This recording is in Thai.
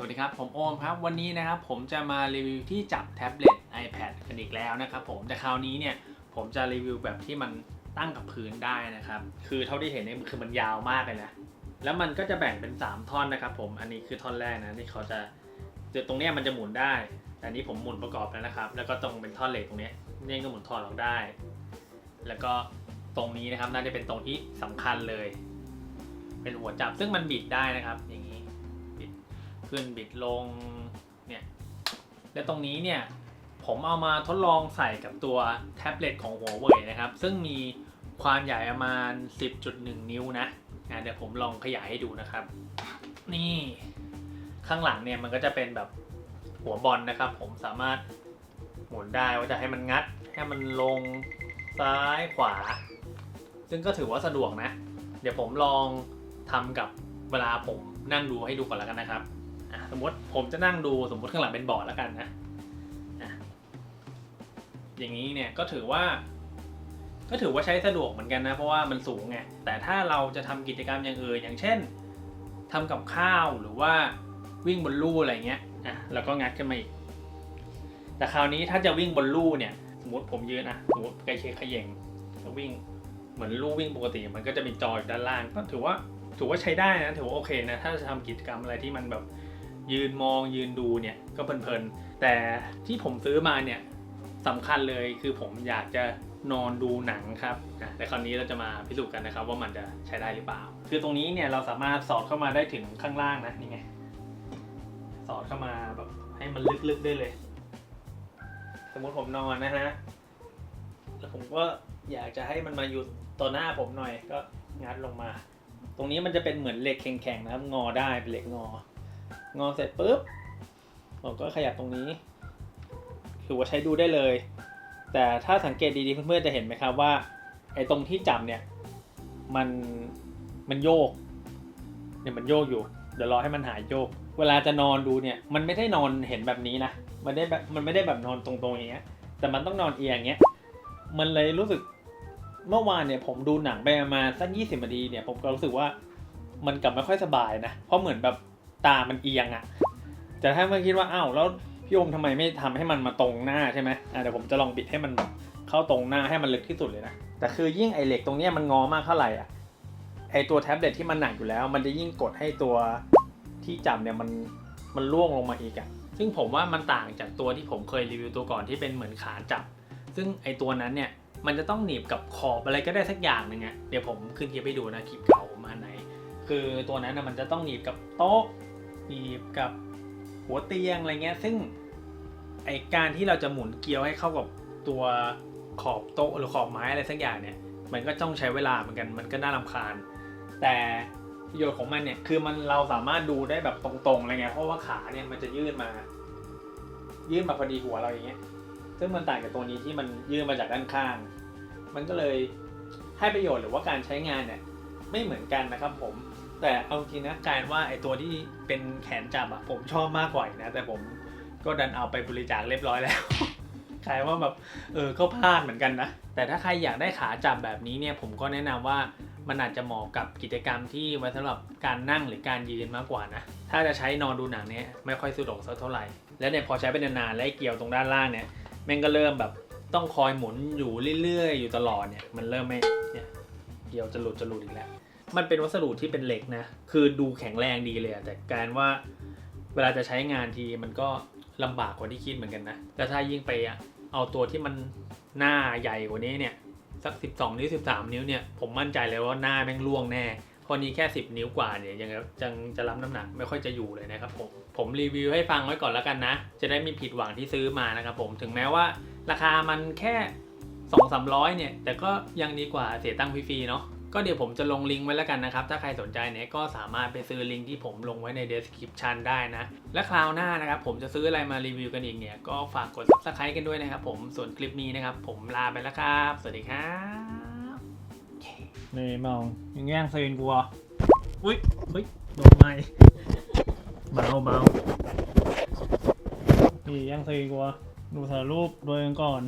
สวัสดีครับ ผมโอมครับ วันนี้นะครับผมจะมารีวิวที่จับแท็บเล็ต iPad กันอีกแล้วนะครับผมแต่คราวนี้เนี่ยผมจะรีวิวแบบที่มันตั้งกับพื้นได้นะครับ คือเท่าที่เห็นเนี่ยคือมันยาวมากเลยนะแล้วมันก็จะแบ่งเป็น 3 ท่อนนะครับผมอันนี้คือท่อนแรกนะที่เขาจะจุดตรงเนี้ยมันจะหมุนได้ แต่นี้ผมหมุนประกอบแล้วนะครับ แล้วก็ตรงเป็นท่อนเหล็กตรงเนี้ยเนี่ยก็หมุนถอดออกได้ แล้วก็ตรงนี้นะครับน่าจะเป็นตรงที่สำคัญเลย เป็นหัวจับซึ่งมันบิดได้นะครับอย่างนี้ ขึ้นบิดลงเนี่ยและตรงนี้เนี่ยผมเอามาทดลองใส่กับตัวแท็บเล็ตของหัวเว่ยนะครับ ซึ่งมีความใหญ่ประมาณ 10.1 นิ้วนะอะเดี๋ยวผมลองขยายให้ดูนะครับ นี่ข้างหลังเนี่ยมันก็จะเป็นแบบหัวบอลนะครับ ผมสามารถหมุนได้ว่าจะให้มันงัด ให้มันลงซ้ายขวา ซึ่งก็ถือว่าสะดวกนะ เดี๋ยวผมลองทำกับเวลาผมนั่งดูให้ดูก่อนแล้วกันนะครับ สมมติผมจะนั่งดูสมมติข้างหลังเป็นบอร์ดแล้วกันนะอย่างนี้เนี่ยก็ถือว่า ก็ถือว่าใช้สะดวกเหมือนกันนะ เพราะว่ามันสูงไงแต่ถ้าเราจะทำกิจกรรมอย่างอื่นอย่างเช่นทำกับข้าวหรือว่าวิ่งบนลู่อะไรเงี้ยอะแล้วก็งัดขึ้นมาอีกแต่คราวนี้ถ้าจะวิ่งบนลู่เนี่ย สมมติผมยืนนะสมมติไกลเชขย่งแล้ววิ่งเหมือนลู่วิ่งปกติ มันก็จะมีจออยู่ด้านล่าง ก็ถือว่าถือว่าใช้ได้นะถือว่าโอเคนะถ้าจะทำกิจกรรมอะไรที่มันแบบ ยืนมองยืนดูเนี่ยก็เพลินๆ แต่ที่ผมซื้อมาเนี่ยสำคัญเลยคือผมอยากจะนอนดูหนังครับแต่คราวนี้เราจะมาพิสูจน์กันนะครับ ว่ามันจะใช้ได้หรือเปล่า คือตรงนี้เนี่ยเราสามารถสอดเข้ามาได้ถึงข้างล่างนะนี่ไง สอดเข้ามาแบบให้มันลึกๆได้เลย สมมติผมนอนนะฮะแล้วผมก็อยากจะให้มันมาอยู่ต่อหน้าผมหน่อยก็งัดลงมา ตรงนี้มันจะเป็นเหมือนเหล็กแข็งๆนะครับ งอได้เป็นเหล็กงอ งอเสร็จปุ๊บผมก็ขยับตรงนี้ ถือว่าใช้ดูได้เลย แต่ถ้าสังเกตดีๆเพื่อนๆจะเห็นไหมครับว่าไอ้ตรงที่จับเนี่ยมันมันโยกเนี่ยมันโยกอยู่ เดี๋ยวรอให้มันหายโยก เวลาจะนอนดูเนี่ยมันไม่ได้นอนเห็นแบบนี้นะมันได้แบบมันไม่ได้แบบนอนตรงๆอย่างเงี้ย แต่มันต้องนอนเอียงอย่างเงี้ยมันเลยรู้สึกเมื่อวานเนี่ยผมดูหนังไปประมาณสักยี่สิบนาทีเนี่ยผมก็รู้สึกว่ามันกลับไม่ค่อยสบายนะ เพราะเหมือนแบบ ตามันเอียงอะแต่ถ้าเมื่อคิดว่าอ้าวแล้วพี่โอมทำไมไม่ทำให้มันมาตรงหน้าใช่ไหมอะเดี๋ยวผมจะลองบิดให้มันแบบเข้าตรงหน้าให้มันลึกที่สุดเลยนะแต่คือยิ่งไอเหล็กตรงเนี้ยมันงอมากเท่าไหร่อะไอตัวแท็บเล็ตที่มันหนักอยู่แล้ว มันจะยิ่งกดให้ตัวที่จับเนี่ยมันมันล่วงลงมาอีกอะซึ่งผมว่ามันต่างจากตัวที่ผมเคยรีวิวตัวก่อนที่เป็นเหมือนขาจับ ซึ่งไอตัวนั้นเนี่ยมันจะต้องหนีบกับขอบอะไรก็ได้สักอย่างหนึ่งอะเดี๋ยวผมขึ้นคลิปให้ดูนะคลิปเก่ามาไหน คือตัวนั้นนะมันจะต้องหนีบกับโต๊ะ หนีบกับหัวเตียงอะไรเงี้ยซึ่งไอการที่เราจะหมุนเกลียวให้เข้ากับตัวขอบโต๊ะหรือขอบไม้อะไรสักอย่างเนี่ย มันก็ต้องใช้เวลาเหมือนกันมันก็น่ารำคาญ แต่ประโยชน์ของมันเนี่ยคือมันเราสามารถดูได้แบบตรงๆอะไรเงี้ยเพราะว่าขาเนี่ยมันจะยื่นมา ยื่นมาพอดีหัวเราอย่างเงี้ยซึ่งมันต่างจากตัวนี้ที่มันยื่นมาจากด้านข้าง มันก็เลยให้ประโยชน์หรือว่าการใช้งานเนี่ยไม่เหมือนกันนะครับผม แต่เอาจริงนะการว่าไอ้ตัวที่เป็นแขนจับอะผมชอบมากกว่าอีกนะ แต่ผมก็ดันเอาไปบริจาคเรียบร้อยแล้วกลายว่าแบบเออก็พลาดเหมือนกันนะ แต่ถ้าใครอยากได้ขาจับแบบนี้เนี่ยผมก็แนะนำว่ามันอาจจะเหมาะกับกิจกรรมที่ไว้สำหรับการนั่งหรือการยืนมากกว่านะ ถ้าจะใช้นอนดูหนังเนี่ยไม่ค่อยสะดวกสักเท่าไหร่ แล้วเนี่ยพอใช้ไปนานๆและไอเกี่ยวตรงด้านล่างเนี่ยแม่งก็เริ่มแบบต้องคอยหมุนอยู่เรื่อยๆ อยู่ตลอดเนี่ยมันเริ่มไม่เนี่ยเกี่ยวจะหลุดจะหลุดอีกแล้ว มันเป็นวัสดุที่เป็นเหล็กนะ คือดูแข็งแรงดีเลยอะแต่การว่าเวลาจะใช้งานทีมันก็ลำบากกว่าที่คิดเหมือนกันนะแต่ถ้ายิ่งไปอะเอาตัวที่มันหน้าใหญ่กว่านี้เนี่ยสัก 12 นิ้ว 13 นิ้วเนี่ยผมมั่นใจเลยว่าหน้าแม่งล่วงแน่พราะนี้แค่ 10 นิ้วกว่าเนี่ยยังยังจะรับน้ำหนักไม่ค่อยจะอยู่เลยนะครับผมผมรีวิวให้ฟังไว้ก่อนแล้วกันนะ จะได้มีผิดหวังที่ซื้อมานะครับผมถึงแม้ว่าราคามันแค่ 2 3 0 0เนี่ยแต่ก็ยังดีกว่าเสียตังค์ฟรีๆเนาะ ก็เดี๋ยวผมจะลงลิงก์ไว้แล้วกันนะครับ ถ้าใครสนใจเนี่ยก็สามารถไปซื้อลิงก์ที่ผมลงไว้ใน description ได้นะ และคราวหน้านะครับ ผมจะซื้ออะไรมารีวิวกันอีกเนี่ย ก็ฝากกด subscribe กันด้วยนะครับผมส่วนคลิปนี้นะครับ ผมลาไปแล้วครับ สวัสดีครับนี่มองยังแย่งซีนกูอะอุ้ยเฮ้ยโดนไม้เบาเบานี่แย่งซีนกูอะดูถ่ายรูปโดยกันก่อน